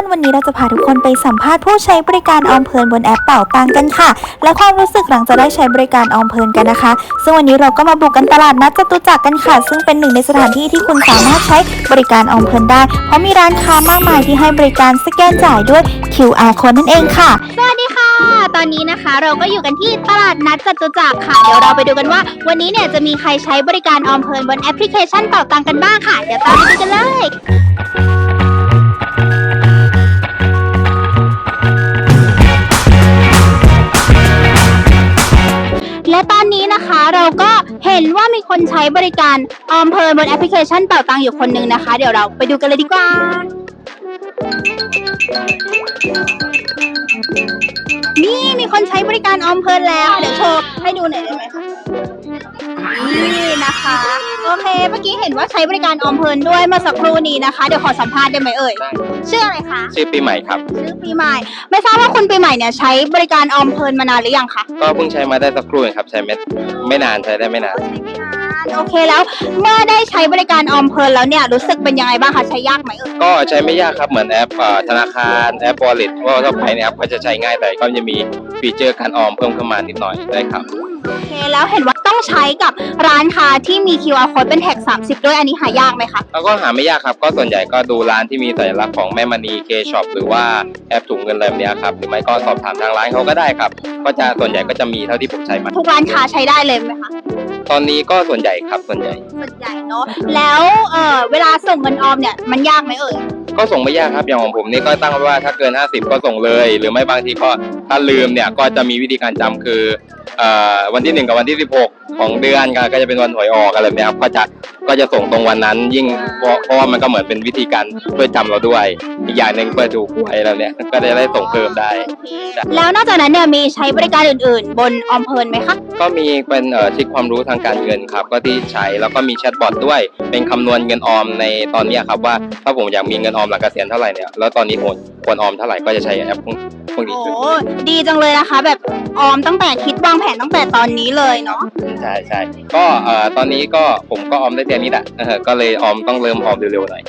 คนวันนี้เราจะพาทุกคนไปสัมภาษณ์ผู้ใช้บริการออมเพลินบนแอปเป่าตังกันค่ะ และความรู้สึกหลังจากได้ใช้บริการออมเพลินกันนะคะ ซึ่งวันนี้เราก็มาบุกกันตลาดนัดจตุจักรกันค่ะ ซึ่งเป็นหนึ่งในสถานที่ที่คุณสามารถใช้บริการออมเพลินได้ เพราะมีร้านค้ามากมายที่ให้บริการสแกนจ่ายด้วย QR code นั่นเองค่ะ สวัสดีค่ะ ตอนนี้นะคะ เราก็อยู่กันที่ตลาดนัดจตุจักรค่ะ เดี๋ยวเราไปดูกันว่า วันนี้เนี่ยจะมีใครใช้บริการออมเพลินบนแอปพลิเคชันเป่าตังกันบ้างค่ะ เดี๋ยวตามไปดูกันเลย นว่ามีคนใช้บริการออมเพลินบนแอปพลิเคชันเป่าตังอยู่คนหนึงนะคะ เดี๋ยวเราไปดูกันเลยดีกว่า นี่มีคนใช้บริการออมเพลินแล้ว เดี๋ยวโชว์ให้ดูหน่อยได้ไหมคะ นี่นะคะ โอเค เมื่อกี้เห็นว่าใช้บริการออมเพลินด้วยเมื่อสักครู่นี้นะคะ เดี๋ยวขอสัมภาษณ์ได้ไหมเอ่ย ชื่ออะไรคะ ชื่อปีใหม่ครับ ชื่อปีใหม่ ไม่ทราบว่าคุณปีใหม่เนี่ยใช้บริการออมเพลินมานานหรือยังคะก็เพิ่งใช้มาได้สักครู่เองครับ ใช้ไม่ไม่นานใช้ได้ไม่นาน ใช้ไม่นานโอเคแล้ว เมื่อได้ใช้บริการออมเพลินแล้วเนี่ยรู้สึกเป็นยังไงบ้างคะ ใช้ยากไหมเอ่ย ก็ใช้ไม่ยากครับ เหมือนแอปเอ่อธนาคาร แอป wallet ว่าถ้าไปในแอปก็จะใช้ง่ายแต่ก็จะมีฟีเจอร์การออมเพิ่มเข้ามานิดหน่อยได้ครับ โอเคแล้วเห็นว่าต้อง ใช้กับร้านค้าที่มี QR code เป็นแท็ก 30 ด้วยอันนี้หายากไหมคะ แล้วก็หาไม่ยากครับ ก็ส่วนใหญ่ก็ดูร้านที่มีสัญลักษณ์ของแม่มณีเคช็อปหรือว่าแอปถุงเงินอะไรแบบเนี้ยครับ หรือไม่ก็สอบถามทางร้านเขาก็ได้ครับ ก็จะส่วนใหญ่ก็จะมีเท่าที่ผมใช้มา ทุกร้านค้าใช้ได้เลยไหมคะ ตอนนี้ก็ส่วนใหญ่ครับส่วนใหญ่ ส่วนใหญ่เนาะแล้วเออเวลาส่งเงินออมเนี่ยมันยากไหมเอ่ย ก็ส่งไม่ยากครับอย่างของผมนี่ก็ตั้งไว้ว่าถ้าเกิน 50 ก็ส่งเลย หรือไม่บางทีก็ถ้าลืมเนี่ยก็จะมีวิธีการจำคืออวันที่ 1 กับวันที่ 16 ของเดือนก็จะเป็นวันหวยออกอะไรแบบนี้ครับก็จะ ก็จะส่งตรงวันนั้น ยิ่งเพราะเพราะว่ามันก็เหมือนเป็นวิธีการช่วยจำเราด้วย อีกอย่างหนึ่งเพื่อดูหวยแล้วเนี่ยก็จะได้ส่งเพิ่มได้ แล้วนอกจากนั้นเนี่ยมีใช้บริการอื่น ๆ บนออมเพลินไหมคะก็มีเป็นเอ่อเชิคความรู้ทางการเงินครับ ก็ที่ใช้แล้วก็มีแชทบอทด้วย เป็นคำนวณเงินออมในตอนเนี้ยครับว่าถ้าผมอยากมีเงินออมหลังเกษียณเท่าไหร่เนี่ยแล้วตอนนี้ควรควรออมเท่าไหร่ก็จะใช้แอปพ วกพวกนี้โอ้ขึ้นดีจังเลยนะคะ แบบออมตั้งแต่คิดวางแผนตั้งแต่ตอนนี้เลยเนาะ ใช่ใช่ก็เอ่อตอนนี้ก็ผมก็ออมได้แค่นี้แหละเออก็เลยออมต้องเริ่มออมเร็วๆหน่อย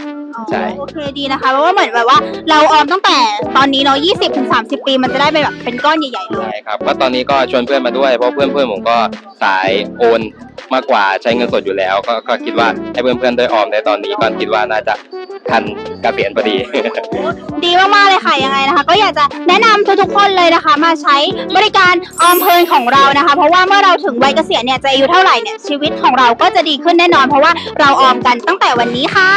ใช่ โอเคดีนะคะ เพราะว่าเหมือนแบบว่า เราออมตั้งแต่ตอนนี้เนาะ20ถึง30 ปีมันจะได้เป็นแบบเป็นก้อนใหญ่ๆเลย ใช่ครับก็ตอนนี้ก็ชวนเพื่อนมาด้วยเพราะเพื่อนเพื่อนๆผมก็สายโอน มากกว่าใช้เงินสดอยู่แล้ว ก็ก็คิดว่าให้เพื่อนเพื่อนๆได้ออมในตอนนี้ก็คิดว่าน่าจะทันเกษียณพอดี ดีมากๆเลยค่ะยังไงนะคะ ก็อยากจะแนะนำทุกๆคนเลยนะคะ มาใช้บริการออมเพลินของเรานะคะ เพราะว่าเมื่อเราถึงวัยเกษียณเนี่ยจะอายุเท่าไหร่เนี่ยชีวิตของเราก็จะดีขึ้นแน่นอน เพราะว่าเราออมกันตั้งแต่วันนี้ค่ะ